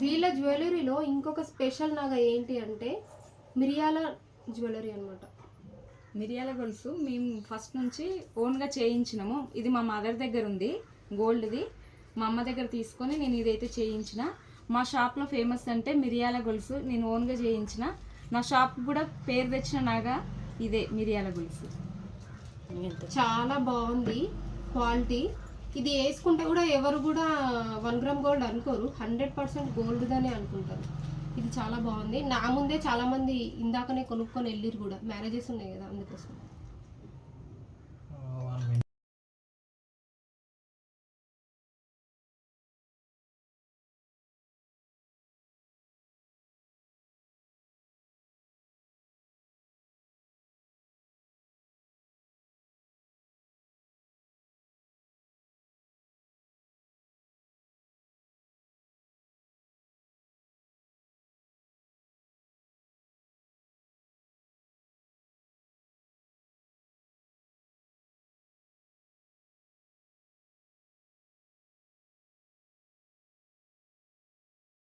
వీళ్ళ జ్యువెలరీలో ఇంకొక స్పెషల్ నగ ఏంటి అంటే మిరియాల జ్యువెలరీ అన్నమాట. మిరియాల గొలుసు మేము ఫస్ట్ నుంచి ఓన్గా చేయించినాము. ఇది మా మదర్ దగ్గర ఉంది గోల్డ్ది. మా అమ్మ దగ్గర తీసుకొని నేను ఇదైతే చేయించిన. మా షాప్లో ఫేమస్ అంటే మిరియాల గొలుసు. నేను ఓన్గా చేయించిన. నా షాప్ కూడా పేరు తెచ్చిన నాగా ఇదే మిరియాల గొలుసు. చాలా బాగుంది క్వాలిటీ. ఇది వేసుకుంటే కూడా ఎవరు కూడా వన్ గ్రామ్ గోల్డ్ అనుకోరు. హండ్రెడ్ పర్సెంట్ గోల్డ్గానే అనుకుంటారు. ఇది చాలా బాగుంది. నా ముందే చాలా మంది ఇందాకనే కొనుక్కొని వెళ్ళిరు కూడా. మ్యారేజెస్ ఉన్నాయి కదా అందుకోసం.